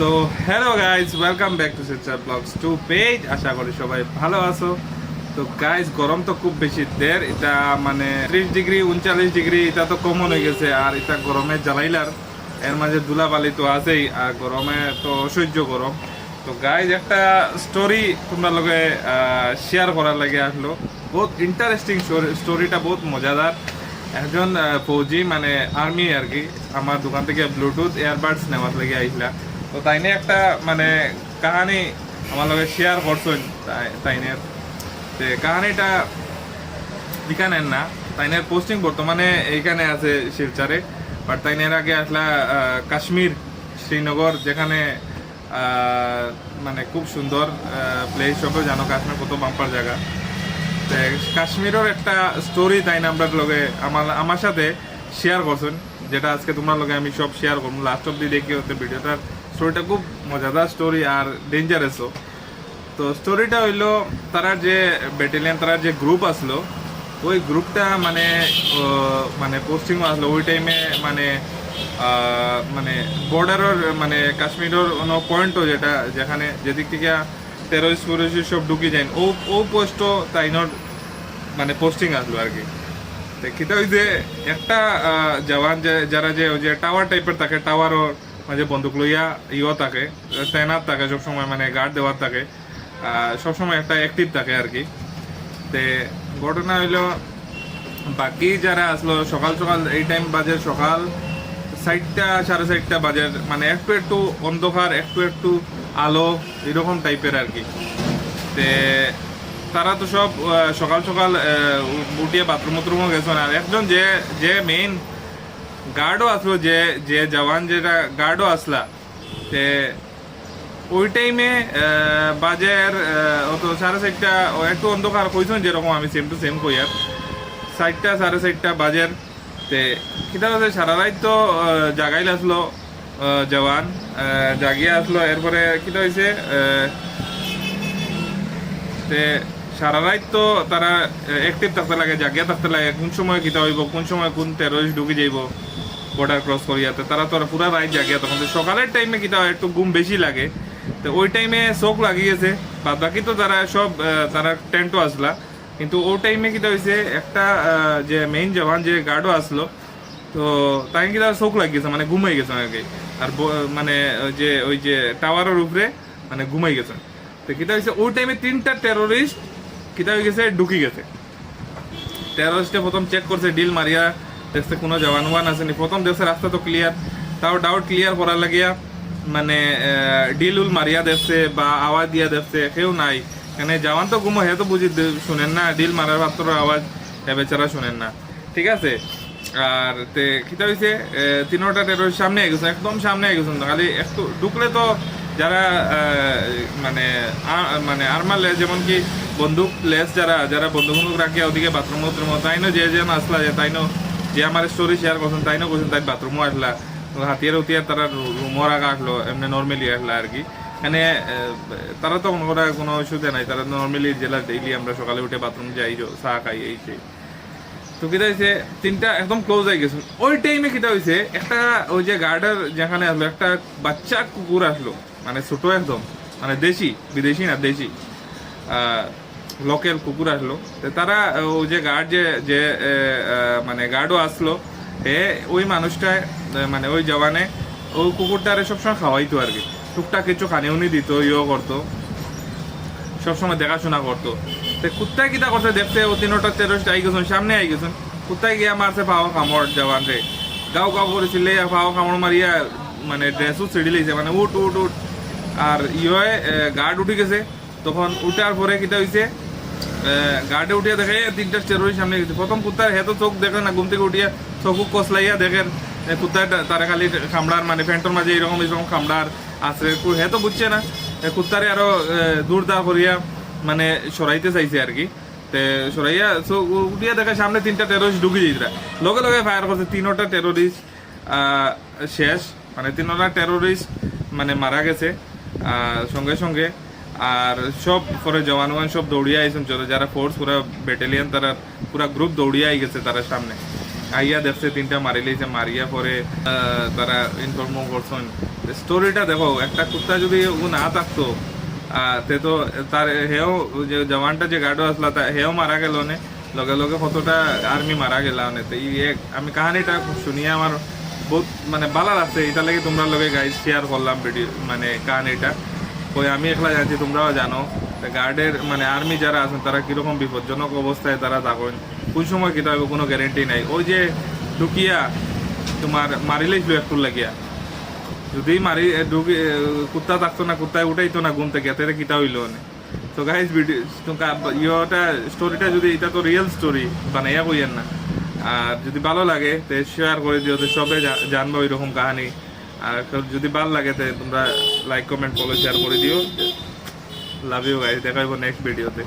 তো hello guys welcome back to Silchar blogs to page আশা করি সবাই ভালো আছো। তো গাইজ গরম তো খুব বেশি দের এটা মানে ত্রিশ ডিগ্রি, উনচল্লিশ ডিগ্রি, এটা তো কমন হয়ে গেছে, আর এটা গরমে জ্বালাইলার, এর মাঝে ধুলাবালি তো আছেই, আর গরমে তো অসহ্য গরম। তো গাইজ একটা স্টোরি তোমরা লগে শেয়ার করার লাগে আসলো। বহুত ইন্টারেস্টিং স্টোরিটা বহুত মজাদার। একজন ফৌজি মানে আর্মি আর কি, আমার দোকান থেকে ব্লুটুথ এয়ারবাডস নেওয়ার লাগে আইসলা। তো তাইনে একটা মানে কাহানি আমার লগে শেয়ার করছেন তাই- তে কাহানিটা এখানে না তাইনের পোস্টিং বর্তমানে এইখানে আছে শিলচারে। বাট তাই তাইনের আগে আসলা কাশ্মীর শ্রীনগর, যেখানে মানে খুব সুন্দর প্লেস সবও জানো কাশ্মীর কত বাম্পার জায়গা। তে কাশ্মীরের একটা স্টোরি তাই না আমরা লগে আমার আমার সাথে শেয়ার করছেন, যেটা আজকে তোমার লগে আমি সব শেয়ার করব। লাস্ট অব্দি দেখি হতে ভিডিওটার। স্টোরিটা খুব মজাদার স্টোরি আর ডেঞ্জারাসও তো স্টোরিটা হইল, তারা যে ব্যাটালিয়ান তারা যে গ্রুপ আসলো, ওই গ্রুপটা মানে মানে পোস্টিং আসলো। ওই টাইমে মানে মানে বর্ডারের মানে কাশ্মীরের কোনো পয়েন্টও যেটা, যেখানে যেদিক থেকে টেরোরিস্ট ফোরিস্ট সব ঢুকি যায়। ও ও পোস্টও তাইনর মানে পোস্টিং আসলো আর কি। তো কিতা ওই যে একটা জওয়ান যে, যারা যে ওই যে টাওয়ার টাইপের থাকে টাওয়ারও মাঝে বন্দুক লইয়া ইও থাকে ট্রেনার থাকে সবসময় মানে গার্ড দেওয়ার থাকে সবসময় একটা অ্যাক্টিভ থাকে আর কি। তে ঘটনা হইল, বাকি যারা আসলো, সকাল সকাল, এই টাইম বাজে সকাল সাইডটা সাড়ে চারটা বাজে মানে একটু একটু অন্ধকার, একটু একটু আলো, এরকম টাইপের আর কি। তে তারা তো সব সকাল সকাল উঠিয়ে বাথরুম বাথরুমও গেছে আর একজন যে যে মেইন গার্ডও আসলো যে যে জওয়ান যেটা গার্ডও আসলা তে ওই টাইমে বাজের অত সাড়ে চারটা একটু অন্ধকার কইছেন যেরকম আমি সেম টু সেম কই আর। চারটা সাড়ে চারটা বাজের তে কিতা হচ্ছে সারা রাত তো আহ, জাগাইল আসলো জওয়ান জাগিয়ে আসলো এরপরে কিতা হয়েছে তে সারা রাত তো তারা অ্যাক্টিভ থাকতে লাগে জাগিয়া থাকতে লাগে কোন সময় কিতা হইব কোন সময় কোন টেরোরিস্ট ঢুকে যাইব। বর্ডার ক্রস করিয়াতে তারা তো পুরা রাত জাগিয়া তখন সকালের টাইমে হয়, একটু ঘুম বেশি লাগে। তো ওই টাইমে চোখ লাগিয়েছে বাদ বাকি তো তারা সব তারা টেন্টও আসলা। কিন্তু ওই টাইমে কিতা হয়েছে একটা যে মেইন জওয়ান, যে গার্ডও আসলো, তো তাই কি তার চোখ লাগিয়েছে মানে ঘুমাই গেছে কি আর মানে যে, ওই যে টাওয়ারের উপরে মানে ঘুমাই গেছে। তো কিতা হয়েছে ওই টাইমে তিনটা টেরোরিস্ট কিতা হয়ে গেছে, ঢুকি গেছে। টেরোরিস্টে প্রথম চেক করছে ডিল মারিয়া। দেখছে কোনো জওয়ান ওয়ান আসেনি। প্রথম দেখছে রাস্তা তো ক্লিয়ার তাও ডাউট ক্লিয়ার করার লাগিয়া মানে ডিল উল মারিয়া দেখছে বা আওয়াজ দিয়া দেখছে কেউ নাই। মানে জওয়ান তো ঘুমো হে তো বুঝি শুনেন না, ডিল মারার মাত্র আওয়াজ বেচারা শুনেন না। ঠিক আছে? আর তে, কিতা হয়েছে তিনোটা টেরোরিস্ট সামনে গেছে একদম সামনে গেছেন খালি একটু ঢুকলে তো যারা মানে মানে আর্মাল যেমন কি বন্দুক লেস যারা যারা বন্দুক বন্দুক রাখিয়া ওদিকে বাথরুম বাথরুম তাইনো যে যে আসলা যে তাইনো যে আমার স্টোরি শেয়ার করছেন তাইনো করছেন তাই বাথরুমও আসলা হাতিয়ার উতিয়ার তারা রুমর আগা আসলো এমনি নর্মালি আসলা আর কি। আহ, তারা তো করা কোনো অসুবিধা নাই তারা নর্মালি জেলা ডেইলি আমরা সকালে উঠে বাথরুম যাই চা খাই এই সেই। তো কিতা হয়েছে তিনটা একদম ক্লোজ হয়ে গেছে। ওই টাইমে কিতা হয়েছে একটা ওই যে গার্ডার যেখানে আসলো একটা বাচ্চা কুকুর আসলো মানে ছোট একদম মানে দেশি বিদেশি না দেশি। লোকাল কুকুর আসলো। তারা ওই যে গার্ড যে যে মানে গার্ডও আসলো হে ওই মানুষটা আহ, মানে ওই জওয়ানে ওই কুকুরটারে সবসময় খাওয়াইতো আর কি। টুকটাক কিছু খানি উনি দিত ইয়েও করতো। সবসময় দেখাশোনা করতো। তো কুত্তায় কিতা করছে দেখতে ও তিনোটা তেরোটা আই গেছেন সামনে আই গেছেন। কুত্তায় গিয়া মারছে পাওয়া কামড় জওয়ান রে। গাও গাও করেছিলে পাওয়া কামড় মারিয়া মানে ড্রেসও ছিঁড়ি লাইছে মানে উঠ উঠ উঠ। আর ইয়ে গার্ড উঠে গেছে। তখন উঠার পরে কিতা হয়েছে গার্ডে উঠিয়া দেখে তিনটা স্টেরোই সামনে গেছে। প্রথম কুত্তার হেতো চোখ দেখে না, ঘুম থেকে উঠিয়া চোখ কসলাইয়া দেখেন। কুত্তার তারা খালি খামড়ার মানে ফ্যান্টর মাঝে এরকম এরকম খামড়ার আছে। হেতো বুঝছে না। কুত্তারে আরও দূর দা করিয়া মানে সরাইতে চাইছে আর কি। তে, সরাইয়া চোখ উঠিয়া দেখে সামনে তিনটা টেরোরিস্ট ঢুকে যাইতরা লগে লগে ফায়ার করছে। তিনোটা টেরোরিস্ট শেষ। মানে তিনোটা টেরোরিস্ট মানে মারা গেছে। সঙ্গে সঙ্গে আর সব পরে জওয়ান ওয়ান সব দৌড়িয়ে আইছেন যত যারা ফোর্স পুরা ব্যাটালিয়ন তারা পুরা গ্রুপ দৌড়িয়ে আই গেছে তারা সামনে। আইয়া দেখছে, তিনটা মারি লইছে, মারিয়া পরে তারা ইনফর্ম করছেন। স্টোরিটা দেখো, একটা কুত্তা যদি ও না থাকতো তে তো তার হেও যে জওয়ানটা যে গার্ডও আসলা, তা হেও মারা গেল নে। লগে লগে কতটা আর্মি মারা গেল নে। তো এই এক- আমি কাহানিটা শুনিয়ে আমার বহুত মানে ভালো লাগছে। এটা লাগে তোমরা লগে গাইজ শেয়ার করলাম ভিডিও মানে কাহানিটা। ওই আমি একলা জানছি তোমরাও জানো। গার্ডের মানে আর্মি যারা আছেন, তারা কীরকম বিপজ্জনক অবস্থায় তারা থাকেন। কোন সময় কিতা হবে কোনো গ্যারেন্টি নাই। ওই যে ঢুকিয়া তোমার মারিলেছিল একটু লাগিয়া। যদি মারি ঢুকি কুত্তা থাকতো না, কুত্তায় উঠাইতো না ঘুম থেকে, তাহলে কিতা হইল না তো গাইজ ভিডিও ইয়েটা স্টোরিটা যদি, এটা তো রিয়েল স্টোরি বানাইয়া কইয়েন না। আর যদি ভালো লাগে, তে শেয়ার করে দিও, তো সবে জানব এরকম কাহানি। আর যদি ভালো লাগে তে তোমরা লাইক কমেন্ট ফলো শেয়ার করে দিও। লাভ ইউ গাইজ দেখা হইব নেক্সট ভিডিওতে